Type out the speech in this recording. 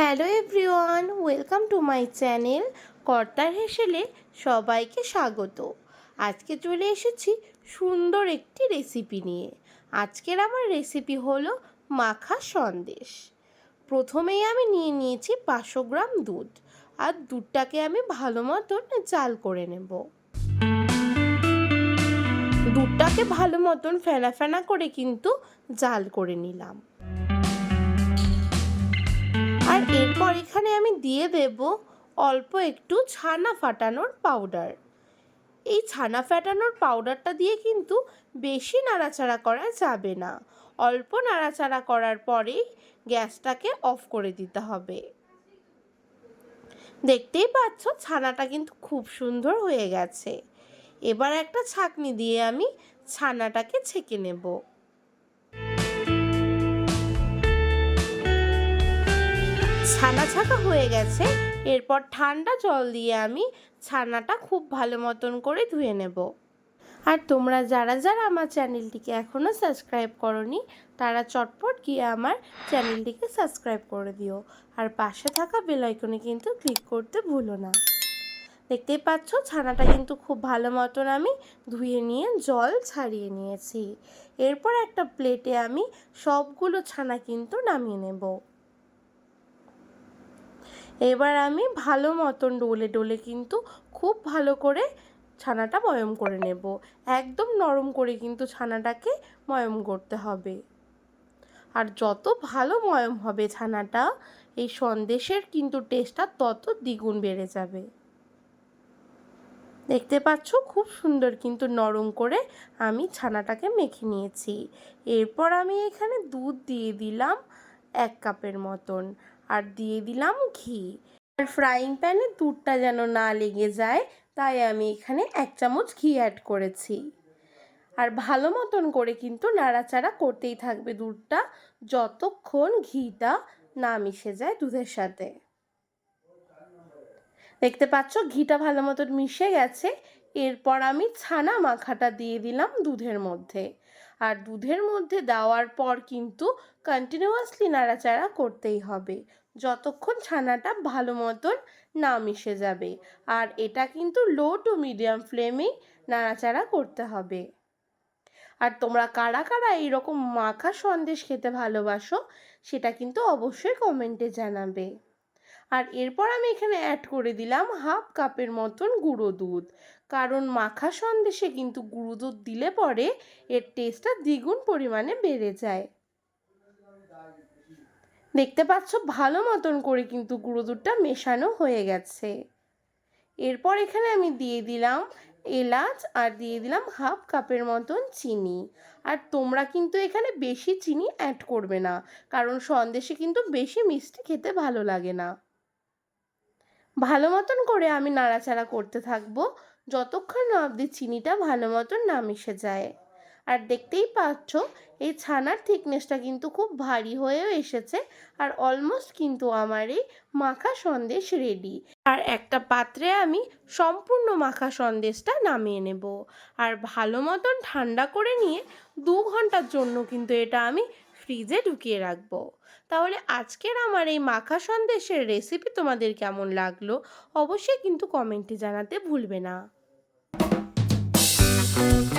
Hello everyone, welcome to my channel কর্তার হেসেলে সবাইকে স্বাগত। আজকে চলে এসেছি সুন্দর একটি রেসিপি নিয়ে। আজকের আমার রেসিপি হলো মাখা সন্দেশ। প্রথমেই আমি নিয়ে নিয়েছি পাঁচশো গ্রাম দুধ আর দুধটাকে আমি ভালো মতন জাল করে নেব। দুধটাকে ভালো মতন ফেনা ফেনা করে কিন্তু জাল করে নিলাম। এরপর এখানে আমি দিয়ে দেব অল্প একটু ছানা ফাটানোর পাউডার এই ছানা ফাটানোর পাউডারটা দিয়ে কিন্তু বেশি নাড়াচাড়া করা যাবে না। অল্প নাড়াচাড়া করার পরেই গ্যাসটাকে অফ করে দিতে হবে। দেখতেই পাচ্ছ ছানাটা কিন্তু খুব সুন্দর হয়ে গেছে। এবার একটা ছাকনি দিয়ে আমি ছানাটাকে ছেঁকে নেব। ছানা ছাকা হয়ে গেছে। এরপর ঠান্ডা জল দিয়ে আমি ছানাটা খুব ভালো মতন করে ধুয়ে নেব। আর তোমরা যারা যারা আমার চ্যানেলটিকে এখনও সাবস্ক্রাইব করনি, তারা চটপট গিয়ে আমার চ্যানেলটিকে সাবস্ক্রাইব করে দিও। আর পাশে থাকা বেলাইকনে কিন্তু ক্লিক করতে ভুলো না। দেখতেই পাচ্ছ, ছানাটা কিন্তু খুব ভালো মতন আমি ধুয়ে নিয়ে জল ছাড়িয়ে নিয়েছি। এরপর একটা প্লেটে আমি সবগুলো ছানা কিন্তু নামিয়ে নেব। এবার আমি ভালো মতন ডোলে ডোলে কিন্তু খুব ভালো করে ছানাটা ময়ম করে নেব। একদম নরম করে কিন্তু ছানাটাকে ময়ম করতে হবে। আর যত ভালো ময়ম হবে ছানাটা, এই সন্দেশের কিন্তু টেস্টটা তত দ্বিগুণ বেড়ে যাবে। দেখতে পাচ্ছ খুব সুন্দর কিন্তু নরম করে আমি ছানাটাকে মেখে নিয়েছি। এরপর আমি এখানে দুধ দিয়ে দিলাম এক কাপের মতন। আর দিয়ে দিলাম ঘি। আর ফ্রাইং প্যানে দুধটা যেন না লেগে যায়, তাই আমি এখানে এক চামচ ঘি অ্যাড করেছি। আর ভালো মতন করে কিন্তু নাড়াচাড়া করতেই থাকবে দুধটা, যতক্ষণ ঘিটা না মিশে যায় দুধের সাথে। দেখতে পাচ্ছ, ঘিটা ভালো মতন মিশে গেছে। এরপর আমি ছানা মাখাটা দিয়ে দিলাম দুধের মধ্যে। আর দুধের মধ্যে দেওয়ার পর কিন্তু কন্টিনিউয়াসলি নাড়াচাড়া করতেই হবে। যতক্ষণ ছানাটা ভালো মতন না মিশে যাবে। আর এটা কিন্তু লো টু মিডিয়াম ফ্লেমেই নাড়াচাড়া করতে হবে। আর তোমরা কারা কারা এইরকম মাখা সন্দেশ খেতে ভালোবাসো, সেটা কিন্তু অবশ্যই কমেন্টে জানাবে। আর এরপর আমি এখানে অ্যাড করে দিলাম হাফ কাপের মতন গুঁড়ো দুধ। কারণ মাখা সন্দেশে কিন্তু গুঁড়ো দুধ দিলে পরে এর টেস্টটা দ্বিগুণ পরিমাণে বেড়ে যায়। দেখতে পাচ্ছ, ভালো মতন করে কিন্তু গুঁড়ো দুধটা মেশানো হয়ে গেছে। এরপর এখানে আমি দিয়ে দিলাম এলাচ আর দিয়ে দিলাম হাফ কাপের মতন চিনি। আর তোমরা কিন্তু এখানে বেশি চিনি অ্যাড করবে না, কারণ সন্দেশে কিন্তু বেশি মিষ্টি খেতে ভালো লাগে না। ভালো মতন করে আমি নাড়াচাড়া করতে থাকব। যতক্ষণ অবধি চিনিটা ভালো মতন না মিশে যায়। আর দেখতেই পাচ্ছ, এই ছানার থিকনেসটা কিন্তু খুব ভারী হয়েও এসেছে আর অলমোস্ট কিন্তু আমার এই মাখা সন্দেশ রেডি আর একটা পাত্রে আমি সম্পূর্ণ মাখা সন্দেশটা নামিয়ে নেব। আর ভালো মতন ঠান্ডা করে নিয়ে দু ঘণ্টার জন্য কিন্তু এটা আমি ফ্রিজে ঢুকিয়ে রাখব। তাহলে আজকের আমার এই মাখা সন্দেশের রেসিপি তোমাদের কেমন লাগল, অবশ্যই কিন্তু কমেন্টে জানাতে ভুলবে না। Thank you.